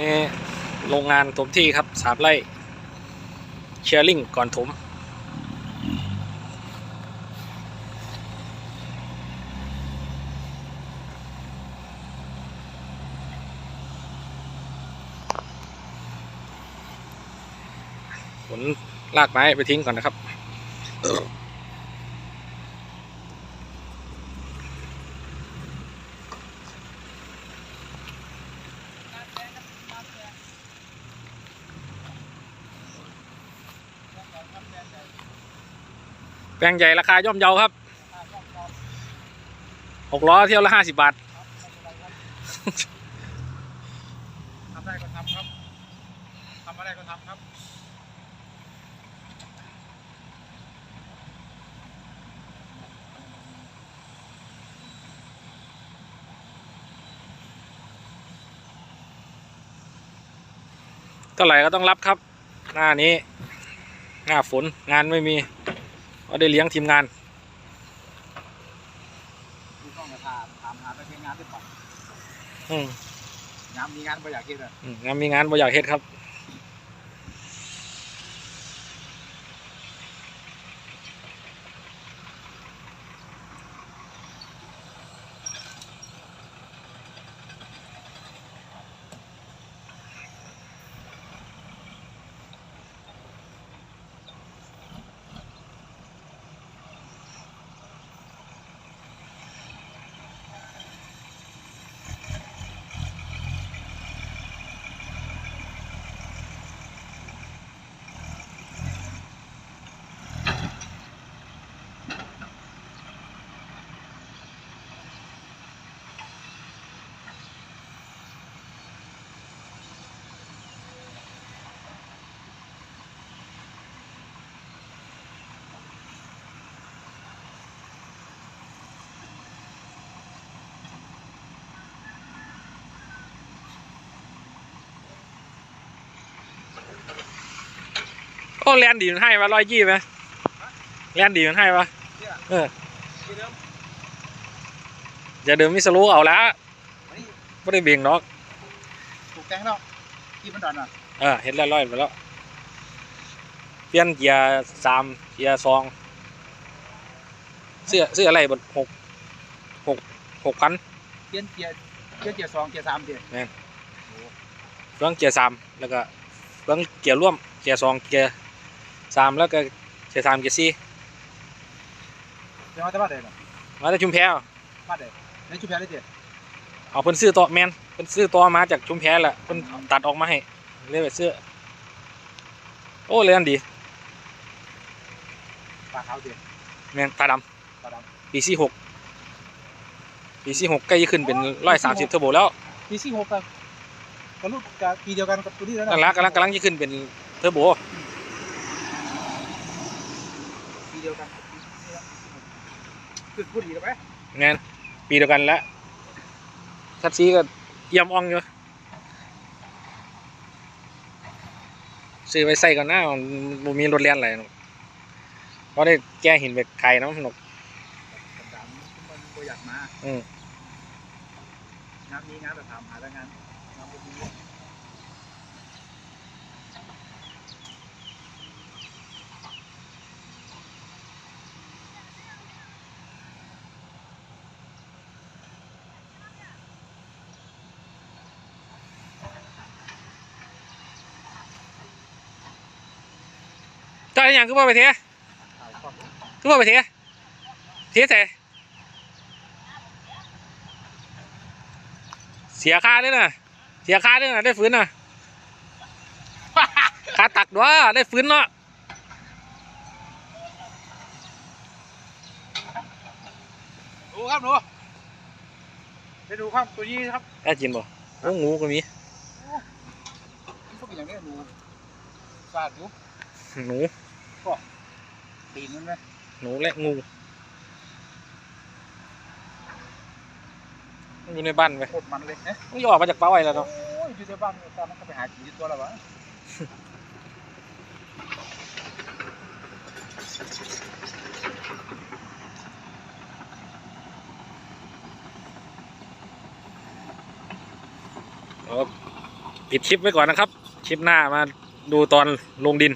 นี่โรงงานถมที่ครับสามไร่เชียร์ลิงก่อนถมขนลากไม้ไปทิ้งก่อนนะครับ ลงใหญ่ราคาย่อมเยาครับหกล้อเที่ยวละห้าสิบบาททำได้ก็ทำครับทำอะไรก็ทำครับเท่าไหร่ก็ต้องรับครับ หน้านี้ หน้าฝนงานไม่มี ก็ได้เลี้ยงทีมงานดูกล้องกระถามถามหาไปเป็นงานด้วยป่ะอืมงานมีงานไม่อยากกินเลยอืมงานมีงานบ่อยากเฮ็ดครับ โอ้แลนดีมันให้ปะร้อยยี่ไหมแลนดีมันให้ปะเออกินเดิมอย่าเดิมมิสรู้เอาแล้วไม่ได้เบี่ยงนอกถูกแกงแล้วกินมันดอนอะเออเห็นแล้วร้อยไปแล้วเปลี่ยนเกียร์สามเกียร์สองเสื้อเสื้ออะไรบนหกหกหกพันเกียนเกียร์เกียร์เกียร์สองเกียร์สามเกียร์เฟืองเกียร์สามแล้วก็เฟืองเกียร์ร่วมเกียร์สองเกียร์ สามแล้วก็เกียร์สามเกียร์สี่เดี๋ยวมาจะบ้านไหนเนาะมาจากชุมแพบ้านไหนในชุมแพได้เจ๊เอาเพิ่นซื้อต่อแมนเพิ่นซื้อต่อมาจากชุมแพแหละเพิ่นตัดออกมาให้เลยไปซื้อโอ้เลยอันดีปลาขาวเจ๊แมนตาดปลาดำปีสี่หกปีสี่หกใกล้จะขึ้นเป็นร้อยสามสิบเทอร์โบแล้วำปีสี่หกกับกับลูกกับปีเดียวกันกับตัวนี้แล้วกำลังกำลังกำลังจะขึ้นเป็นเทอร์โบ ปี เดียวกันคือพูดดีกันไหมแมนปีเดียวกันแล้วชัดซีก็เยี่ยมอ่องอยู่ซื้อไว้ใส่ก่อนหน้ามันบ่มีรถเลียนอะไรหรอกเพราะได้แก้หินไปไกลเนาะหนกดำๆมันก็อยากมาอืมงานนี้งานแบบถามหาแล้วงานงานพวกนี้ อนอย่างคือว่าไปเทถ่ายความคือว่าไปเทเทใส่เสียค่าด้วยนะเสียค่าด้วยนะได้ฟื้นนะค่าตักด้วยได้ฟื้นเนาะดูครับดูไปดูครับตัวนี้ครับได้กินบ่โอ้งูก็มีพวกอย่างนี้หนูสาดอยู่หนู ตีนมันไหมหนูและงูมันอยู่ในบ้านไปโคตรมันเลยนะมันจะออกมาจากเป้าไว้แล้วเนาะโอ้ยอยู่ในบ้านตอนนั้นก็ไปหากินที่ตัวแล้ววะครับปิดคลิปไว้ก่อนนะครับ คลิปหน้ามาดูตอนลงดิน